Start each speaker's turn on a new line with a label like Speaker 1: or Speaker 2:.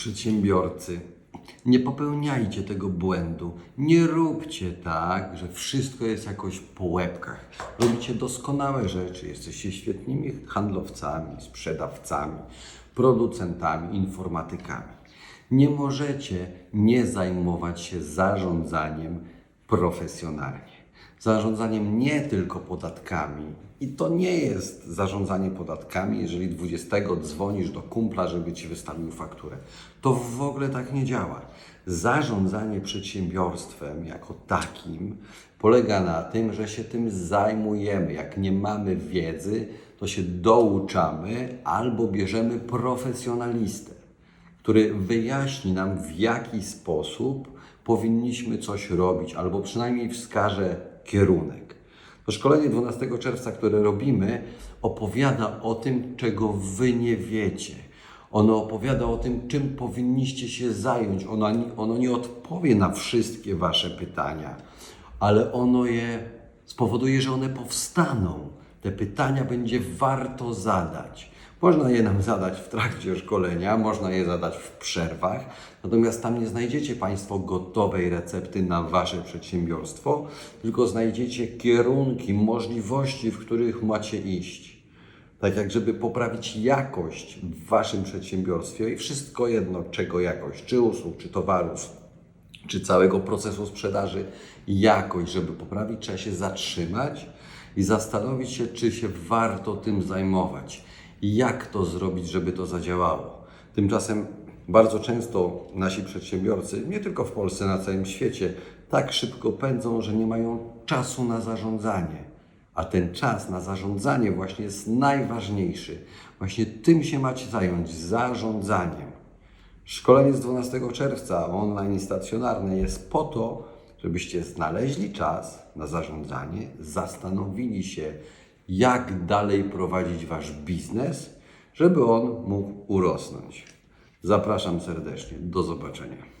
Speaker 1: Przedsiębiorcy, nie popełniajcie tego błędu. Nie róbcie tak, że wszystko jest jakoś po łebkach. Robicie doskonałe rzeczy, jesteście świetnymi handlowcami, sprzedawcami, producentami, informatykami. Nie możecie nie zajmować się zarządzaniem profesjonalnie. Zarządzaniem nie tylko podatkami. I to nie jest zarządzanie podatkami, jeżeli 20 dzwonisz do kumpla, żeby ci wystawił fakturę. To w ogóle tak nie działa. Zarządzanie przedsiębiorstwem jako takim polega na tym, że się tym zajmujemy. Jak nie mamy wiedzy, to się douczamy albo bierzemy profesjonalistę który wyjaśni nam, w jaki sposób powinniśmy coś robić, albo przynajmniej wskaże kierunek. To szkolenie 12 czerwca, które robimy, opowiada o tym, czego wy nie wiecie. Ono opowiada o tym, czym powinniście się zająć. Ono, ono nie odpowie na wszystkie wasze pytania, ale ono je spowoduje, że one powstaną. Te pytania będzie warto zadać. Można je nam zadać w trakcie szkolenia, można je zadać w przerwach, natomiast tam nie znajdziecie Państwo gotowej recepty na Wasze przedsiębiorstwo, tylko znajdziecie kierunki, możliwości, w których macie iść. Tak jak, żeby poprawić jakość w Waszym przedsiębiorstwie i wszystko jedno, czego jakość, czy usług, czy towarów, czy całego procesu sprzedaży, jakość, żeby poprawić, trzeba się zatrzymać i zastanowić się, czy się warto tym zajmować. Jak to zrobić, żeby to zadziałało. Tymczasem bardzo często nasi przedsiębiorcy, nie tylko w Polsce, na całym świecie, tak szybko pędzą, że nie mają czasu na zarządzanie. A ten czas na zarządzanie właśnie jest najważniejszy. Właśnie tym się macie zająć zarządzaniem. Szkolenie z 12 czerwca online i stacjonarne jest po to, żebyście znaleźli czas na zarządzanie, zastanowili się, jak dalej prowadzić wasz biznes, żeby on mógł urosnąć. Zapraszam serdecznie. Do zobaczenia.